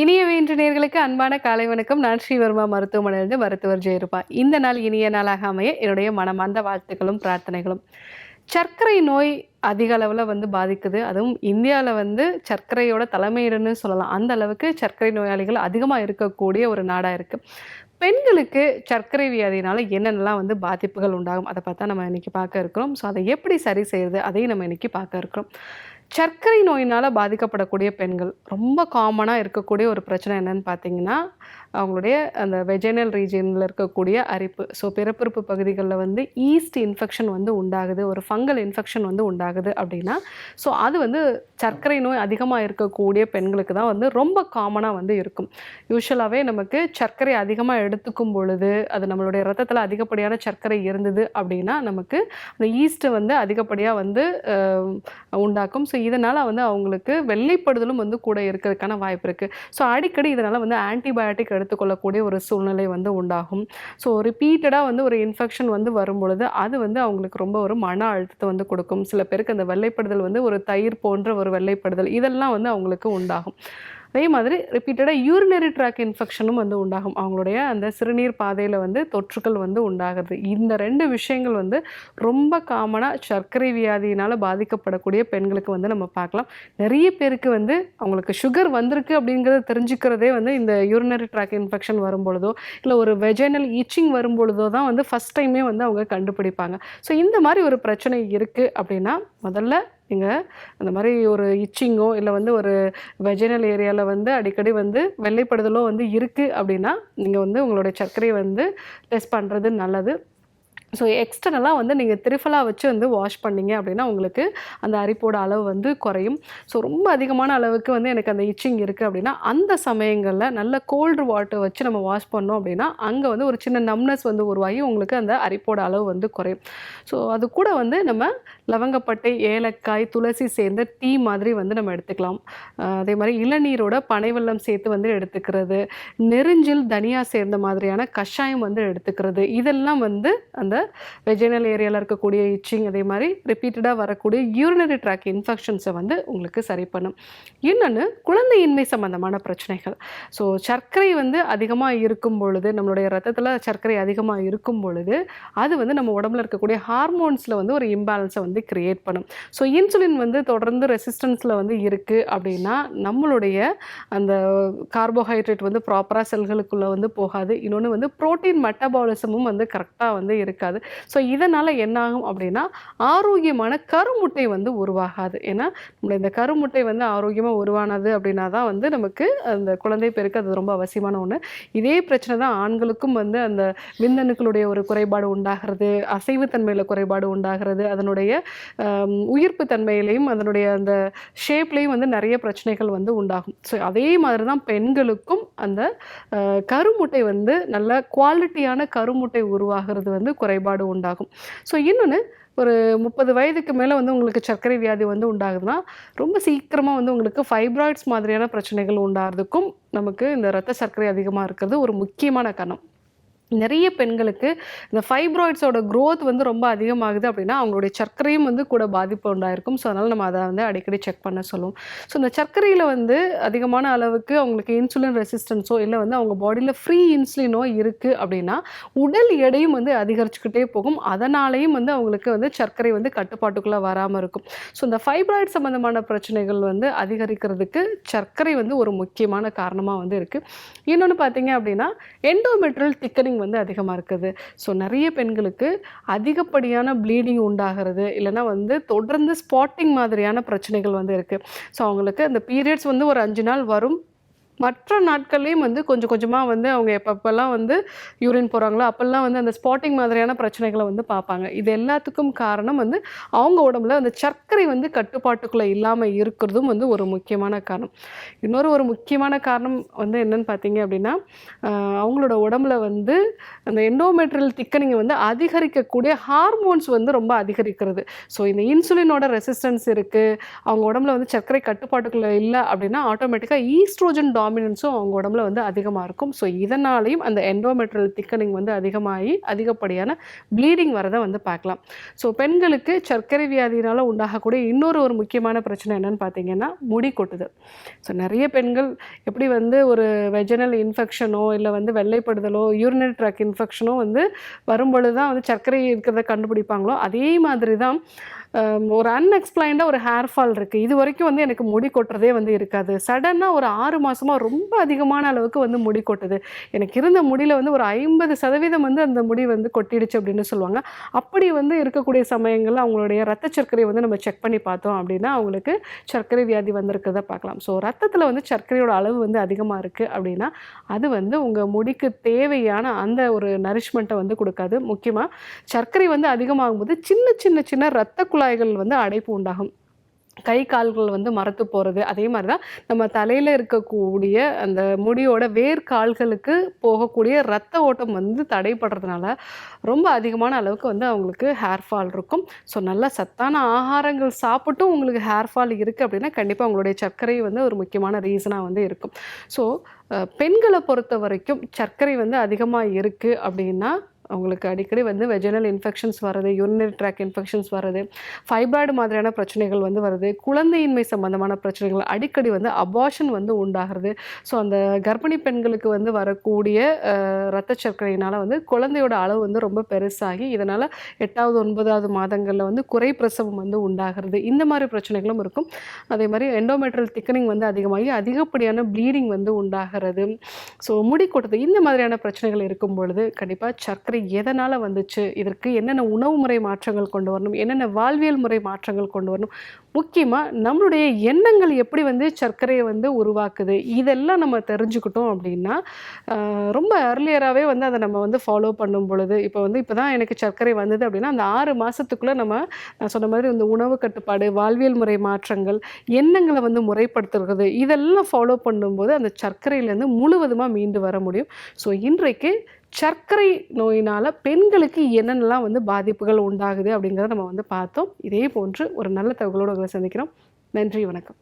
இனிய வேன்று நேர்களுக்கு அன்பான காலை வணக்கம். நான் ஸ்ரீவர்மா மருத்துவமனையிலிருந்து மருத்துவர் ஜெயருப்பா இந்த நாள் இனிய நாளாக அமைய என்னுடைய மனமார்ந்த வாழ்த்துக்களும் பிரார்த்தனைகளும். சர்க்கரை நோய் அதிக அளவில் வந்து பாதிக்குது. அதுவும் இந்தியாவில் வந்து சர்க்கரையோட தலைமையிடன்னு சொல்லலாம். அந்த அளவுக்கு சர்க்கரை நோயாளிகள் அதிகமாக இருக்கக்கூடிய ஒரு நாடாக இருக்குது பெண்களுக்கு சர்க்கரை வியாதினால என்னென்னலாம் வந்து பாதிப்புகள் உண்டாகும்? அதை பார்த்தா நம்ம இன்னைக்கு பார்க்க இருக்கிறோம். ஸோ அதை எப்படி சரி செய்யறது? அதையும் நம்ம இன்னைக்கு பார்க்க இருக்கிறோம். சர்க்கரை நோயினால் பாதிக்கப்படக்கூடிய பெண்கள் ரொம்ப காமனாக இருக்கக்கூடிய ஒரு பிரச்சனை என்னன்னு பார்த்தீங்கன்னா அவங்களுடைய அந்த வெஜைனல் ரீஜியனில் இருக்கக்கூடிய அரிப்பு. ஸோ பிறப்புறுப்பு பகுதிகளில் வந்து ஈஸ்ட் இன்ஃபெக்ஷன் வந்து உண்டாகுது. ஒரு ஃபங்கல் இன்ஃபெக்ஷன் வந்து உண்டாகுது அப்படின்னா ஸோ அது வந்து சர்க்கரை நோய் அதிகமாக இருக்கக்கூடிய பெண்களுக்கு தான் வந்து ரொம்ப காமனாக வந்து இருக்கும். யூஸ்வலாகவே நமக்கு சர்க்கரை அதிகமாக எடுத்துக்கும் பொழுது அது நம்மளுடைய ரத்தத்தில் அதிகப்படியான சர்க்கரை இருந்தது அப்படின்னா நமக்கு அந்த ஈஸ்ட்டை வந்து அதிகப்படியாக வந்து உண்டாக்கும். ஸோ இதனால் வந்து அவங்களுக்கு வெள்ளைப்படுதலும் வந்து கூட இருக்கிறதுக்கான வாய்ப்பு இருக்குது ஸோ அடிக்கடி இதனால் வந்து ஆன்டிபயோட்டிக் எடுத்துக்கொள்ளக்கூடிய ஒரு சூழ்நிலை வந்து உண்டாகும். ஸோ ரிப்பீட்டடாக வந்து ஒரு இன்ஃபெக்ஷன் வந்து வரும் பொழுது அது வந்து அவங்களுக்கு ரொம்ப ஒரு மன அழுத்தத்தை வந்து கொடுக்கும். சில பேருக்கு அந்த வெள்ளைப்படுதல் வந்து ஒரு தயிர் போன்ற ஒரு வெள்ளைப்படுதல் இதெல்லாம் வந்து அவங்களுக்கு உண்டாகும். அதே மாதிரி ரிப்பீட்டடாக யூரினரி ட்ராக் இன்ஃபெக்ஷனும் வந்து உண்டாகும். அவங்களுடைய அந்த சிறுநீர் பாதையில் வந்து தொற்றுகள் வந்து உண்டாகிறது இந்த ரெண்டு விஷயங்கள் வந்து ரொம்ப காமனாக சர்க்கரை வியாதியினால் பாதிக்கப்படக்கூடிய பெண்களுக்கு வந்து நம்ம பார்க்கலாம். நிறைய பேருக்கு வந்து அவங்களுக்கு சுகர் வந்திருக்கு அப்படிங்கிறத தெரிஞ்சுக்கிறதே வந்து இந்த யூரினரி ட்ராக் இன்ஃபெக்ஷன் வரும்பொழுதோ இல்லை ஒரு வெஜைனல் ஈச்சிங் வரும்பொழுதோ தான் வந்து ஃபஸ்ட் டைமே வந்து அவங்க கண்டுபிடிப்பாங்க. ஸோ இந்த மாதிரி ஒரு பிரச்சனை இருக்குது அப்படின்னா முதல்ல நீங்கள் அந்த மாதிரி ஒரு இச்சிங்கோ இல்லை வந்து ஒரு வெஜினல் ஏரியாவில் வந்து அடிக்கடி வந்து வெள்ளைப்படுதலோ வந்து இருக்குது அப்படின்னா நீங்கள் வந்து உங்களுடைய சர்க்கரையை வந்து டெஸ்ட் பண்ணுறது நல்லது. ஸோ எக்ஸ்டர்னலாக வந்து நீங்கள் திரிஃபலாக வச்சு வந்து வாஷ் பண்ணீங்க அப்படின்னா உங்களுக்கு அந்த அரிப்போட அளவு வந்து குறையும். ஸோ ரொம்ப அதிகமான அளவுக்கு வந்து எனக்கு அந்த இச்சிங் இருக்குது அப்படின்னா அந்த சமயங்களில் நல்ல கோல்டு வாட்டர் வச்சு நம்ம வாஷ் பண்ணோம் அப்படின்னா அங்கே வந்து ஒரு சின்ன நம்னஸ் வந்து உருவாகி உங்களுக்கு அந்த அரிப்போட அளவு வந்து குறையும். ஸோ அது கூட வந்து நம்ம லவங்கப்பட்டை ஏலக்காய் துளசி சேர்ந்த டீ மாதிரி வந்து நம்ம எடுத்துக்கலாம். அதே மாதிரி இளநீரோட பனைவெல்லம் சேர்த்து வந்து எடுத்துக்கிறது. நெருஞ்சில் தனியா சேர்ந்த மாதிரியான கஷாயம் வந்து எடுத்துக்கிறது. இதெல்லாம் வந்து அந்த வெஜினல் ஏரியாவில் இருக்கக்கூடிய இச்சிங் அதே மாதிரி ரிப்பீட்டடாக வரக்கூடிய யூரினரி ட்ராக் இன்ஃபெக்ஷன்ஸை வந்து உங்களுக்கு சரி பண்ணும். இன்னொன்று குழந்தையின்மை சம்பந்தமான பிரச்சனைகள். ஸோ சர்க்கரை வந்து அதிகமாக இருக்கும் பொழுது நம்மளுடைய ரத்தத்தில் சர்க்கரை அதிகமாக இருக்கும் பொழுது அது வந்து நம்ம உடம்புல இருக்கக்கூடிய ஹார்மோன்ஸில் வந்து ஒரு இம்பேலன்ஸை வந்து வந்து கிரியேட் பண்ணும். ஸோ இன்சுலின் வந்து தொடர்ந்து ரெசிஸ்டன்ஸில் வந்து இருக்குது அப்படின்னா நம்மளுடைய அந்த கார்போஹைட்ரேட் வந்து ப்ராப்பராக செல்களுக்குள்ளே வந்து போகாது. இன்னொன்று வந்து புரோட்டீன் மெட்டபாலிசமும் வந்து கரெக்டாக வந்து இருக்காது. ஸோ இதனால் என்ன ஆகும் அப்படின்னா ஆரோக்கியமான கருமுட்டை வந்து உருவாகாது. ஏன்னா நம்மளுடைய இந்த கருமுட்டை வந்து ஆரோக்கியமாக உருவானது அப்படின்னா தான் வந்து நமக்கு அந்த குழந்தை பேருக்கு அது ரொம்ப அவசியமான ஒன்று இதே பிரச்சனை தான் ஆண்களுக்கும் வந்து அந்த விந்தணுக்களுடைய ஒரு குறைபாடு உண்டாகிறது அசைவுத்தன்மையில் குறைபாடு உண்டாகிறது அதனுடைய உயிர்ப்பு தன்மையிலையும் அதனுடைய அந்த ஷேப்லேயும் வந்து நிறைய பிரச்சனைகள் வந்து உண்டாகும். ஸோ அதே மாதிரி தான் பெண்களுக்கும் அந்த கருமுட்டை வந்து நல்ல குவாலிட்டியான கருமுட்டை உருவாகிறது வந்து குறைபாடு உண்டாகும். ஸோ இன்னொன்று ஒரு முப்பது வயதுக்கு மேலே வந்து உங்களுக்கு சர்க்கரை வியாதி வந்து உண்டாகுதுன்னா ரொம்ப சீக்கிரமாக வந்து உங்களுக்கு ஃபைப்ராய்ட்ஸ் மாதிரியான பிரச்சனைகள் உண்டாகிறதுக்கும் நமக்கு இந்த ரத்த சர்க்கரை அதிகமாக இருக்கிறது ஒரு முக்கியமான காரணம். நிறைய பெண்களுக்கு இந்த ஃபைப்ராய்ட்ஸோட க்ரோத் வந்து ரொம்ப அதிகமாகுது அப்படின்னா அவங்களுடைய சர்க்கரையும் வந்து கூட பாதிப்பு உண்டாயிருக்கும். ஸோ அதனால் நம்ம அதை வந்து அடிக்கடி செக் பண்ண சொல்லுவோம். ஸோ இந்த சர்க்கரையில் வந்து அதிகமான அளவுக்கு அவங்களுக்கு இன்சுலின் ரெசிஸ்டன்ஸோ இல்லை வந்து அவங்க பாடியில் ஃப்ரீ இன்சுலினோ இருக்குது அப்படின்னா உடல் எடையும் வந்து அதிகரிச்சுக்கிட்டே போகும். அதனாலேயும் வந்து அவங்களுக்கு வந்து சர்க்கரை வந்து கட்டுப்பாட்டுக்குள்ளே வராமல் இருக்கும். ஸோ இந்த ஃபைப்ராய்ட் சம்மந்தமான பிரச்சனைகள் வந்து அதிகரிக்கிறதுக்கு சர்க்கரை வந்து ஒரு முக்கியமான காரணமாக வந்து இருக்குது இன்னொன்று பார்த்தீங்க அப்படின்னா எண்டோமெட்ரல் திக்கனிங் வந்து அதிகமாக இருக்குது. ஸோ நிறைய பெண்களுக்கு அதிகப்படியான ப்ளீடிங் உண்டாகிறது. இல்லைனா வந்து தொடர்ந்து ஸ்பாட்டிங் மாதிரியான பிரச்சனைகள் வந்து இருக்குது ஸோ அவங்களுக்கு அந்த பீரியட்ஸ் வந்து ஒரு அஞ்சு நாள் வரும். மற்ற நாட்கள்லேயும் வந்து கொஞ்சம் கொஞ்சமாக வந்து அவங்க எப்பப்பெல்லாம் வந்து யூரின் போகிறாங்களோ அப்போல்லாம் வந்து அந்த ஸ்பாட்டிங் மாதிரியான பிரச்சனைகளை வந்து பார்ப்பாங்க. இது எல்லாத்துக்கும் காரணம் வந்து அவங்க உடம்புல அந்த சர்க்கரை வந்து கட்டுப்பாட்டுக்குள்ளே இல்லாமல் இருக்கிறதும் வந்து ஒரு முக்கியமான காரணம். இன்னொரு ஒரு முக்கியமான காரணம் வந்து என்னன்னு பார்த்தீங்க அப்படின்னா அவங்களோட உடம்புல வந்து அந்த எண்டோமெட்ரியல் திக்கனிங் வந்து அதிகரிக்கக்கூடிய ஹார்மோன்ஸ் வந்து ரொம்ப அதிகரிக்கிறது. ஸோ இந்த இன்சுலினோட ரெசிஸ்டன்ஸ் இருக்குது அவங்க உடம்புல வந்து சர்க்கரை கட்டுப்பாட்டுக்குள்ளே இல்லை அப்படின்னா ஆட்டோமேட்டிக்காக ஈஸ்ட்ரோஜன் ப்ராமினன்ஸும் அவங்க உடம்புல வந்து அதிகமாக இருக்கும். ஸோ இதனாலையும் அந்த எண்டோமெட்ரல் திக்கனிங் வந்து அதிகமாகி அதிகப்படியான ப்ளீடிங் வரதை வந்து பார்க்கலாம். ஸோ பெண்களுக்கு சர்க்கரை வியாதியினால் உண்டாகக்கூடிய இன்னொரு ஒரு முக்கியமான பிரச்சனை என்னென்னு பார்த்தீங்கன்னா முடி கொட்டுது ஸோ நிறைய பெண்கள் எப்படி வந்து ஒரு வெஜனல் இன்ஃபெக்ஷனோ இல்லை வந்து வெள்ளைப்படுதலோ யூரினரி ட்ராக் இன்ஃபெக்ஷனோ வந்து வரும்பொழுது தான் வந்து சர்க்கரை இருக்கிறத கண்டுபிடிப்பாங்களோ அதே மாதிரி தான் ஒரு அன்எக்ஸ்பிளைன்டாக ஒரு ஹேர் ஃபால் இருக்குது இது வரைக்கும் வந்து எனக்கு முடி கொட்டுறதே வந்து இருக்காது. சடனாக ஒரு ஆறு மாதமாக ரொம்ப அதிகமான அளவுக்கு வந்து முடி கொட்டுது. எனக்கு இருந்த முடியில் வந்து ஒரு ஐம்பது சதவீதம் வந்து அந்த முடி வந்து கொட்டிடுச்சு அப்படின்னு சொல்லுவாங்க. அப்படி வந்து இருக்கக்கூடிய சமயங்களில் அவங்களுடைய ரத்த சர்க்கரையை வந்து நம்ம செக் பண்ணி பார்த்தோம் அப்படின்னா அவங்களுக்கு சர்க்கரை வியாதி வந்திருக்கிறத பார்க்கலாம். ஸோ ரத்தத்தில் வந்து சர்க்கரையோட அளவு வந்து அதிகமாக இருக்குது அப்படின்னா அது வந்து உங்கள் முடிக்கு தேவையான அந்த ஒரு நரிஷ்மெண்ட்டை வந்து கொடுக்காது. முக்கியமாக சர்க்கரை வந்து அதிகமாகும்போது சின்ன சின்ன சின்ன ரத்த குழாய்கள் வந்து அடைப்பு உண்டாகும். கை கால்கள் வந்து மரத்து போகிறது அதே மாதிரி தான் நம்ம தலையில் இருக்கக்கூடிய அந்த முடியோட வேர் கால்களுக்கு போகக்கூடிய ரத்த ஓட்டம் வந்து தடைப்படுறதுனால ரொம்ப அதிகமான அளவுக்கு வந்து அவங்களுக்கு ஹேர் ஃபால் இருக்கும். ஸோ நல்ல சத்தான ஆகாரங்கள் சாப்பிட்டும் உங்களுக்கு ஹேர் ஃபால் இருக்குது அப்படின்னா கண்டிப்பாக உங்களுடைய சர்க்கரை வந்து ஒரு முக்கியமான ரீசனாக வந்து இருக்கும். ஸோ பெண்களை பொறுத்த வரைக்கும் சர்க்கரை வந்து அதிகமாக இருக்குது அப்படின்னா அவங்களுக்கு அடிக்கடி வந்து வெஜினல் இன்ஃபெக்ஷன்ஸ் வருது யூரினரி ட்ராக் இன்ஃபெக்ஷன்ஸ் வருது ஃபைப்ராய்டு மாதிரியான பிரச்சனைகள் வந்து வருது. குழந்தையின்மை சம்பந்தமான பிரச்சனைகள் அடிக்கடி வந்து அபார்ஷன் வந்து உண்டாகிறது. ஸோ அந்த கர்ப்பிணி பெண்களுக்கு வந்து வரக்கூடிய ரத்த இரத்த சர்க்கரையினால் வந்து குழந்தையோட அளவு வந்து ரொம்ப பெருசாகி இதனால் எட்டாவது ஒன்பதாவது மாதங்களில் வந்து குறை பிரசவம் வந்து உண்டாகிறது. இந்த மாதிரி பிரச்சனைகளும் இருக்கும். அதே மாதிரி எண்டோமெட்ரல் திக்கனிங் வந்து அதிகமாகி அதிகப்படியான ப்ளீடிங் வந்து உண்டாகிறது. ஸோ முடி கொட்டுது. இந்த மாதிரியான பிரச்சனைகள் இருக்கும் பொழுது கண்டிப்பாக சர்க்கரை எதனால் வந்துச்சு? இதற்கு என்னென்ன உணவு முறை மாற்றங்கள் கொண்டு வரணும்? என்னென்ன வாழ்வியல் முறை மாற்றங்கள் கொண்டு வரணும்? முக்கியமாக நம்மளுடைய எண்ணங்கள் எப்படி வந்து சர்க்கரையை வந்து உருவாக்குது? இதெல்லாம் நம்ம தெரிஞ்சுக்கிட்டோம் அப்படின்னா ரொம்ப அர்லியராகவே வந்து அதை நம்ம வந்து ஃபாலோ பண்ணும் பொழுது இப்போ வந்து இப்போ தான் எனக்கு சர்க்கரை வந்தது அப்படின்னா அந்த ஆறு மாதத்துக்குள்ளே நம்ம நான் சொன்ன மாதிரி இந்த உணவு கட்டுப்பாடு வாழ்வியல் முறை மாற்றங்கள் எண்ணங்களை வந்து முறைப்படுத்துறது இதெல்லாம் ஃபாலோ பண்ணும்போது அந்த சர்க்கரையிலேருந்து முழுவதுமாக மீண்டு வர முடியும். ஸோ இன்றைக்கு சர்க்கரை நோயினால் பெண்களுக்கு என்னென்னலாம் வந்து பாதிப்புகள் உண்டாகுது அப்படிங்கிறத நம்ம வந்து பார்த்தோம். இதே போன்று ஒரு நல்ல தகவலோடு உங்களை சந்திக்கிறோம். நன்றி வணக்கம்.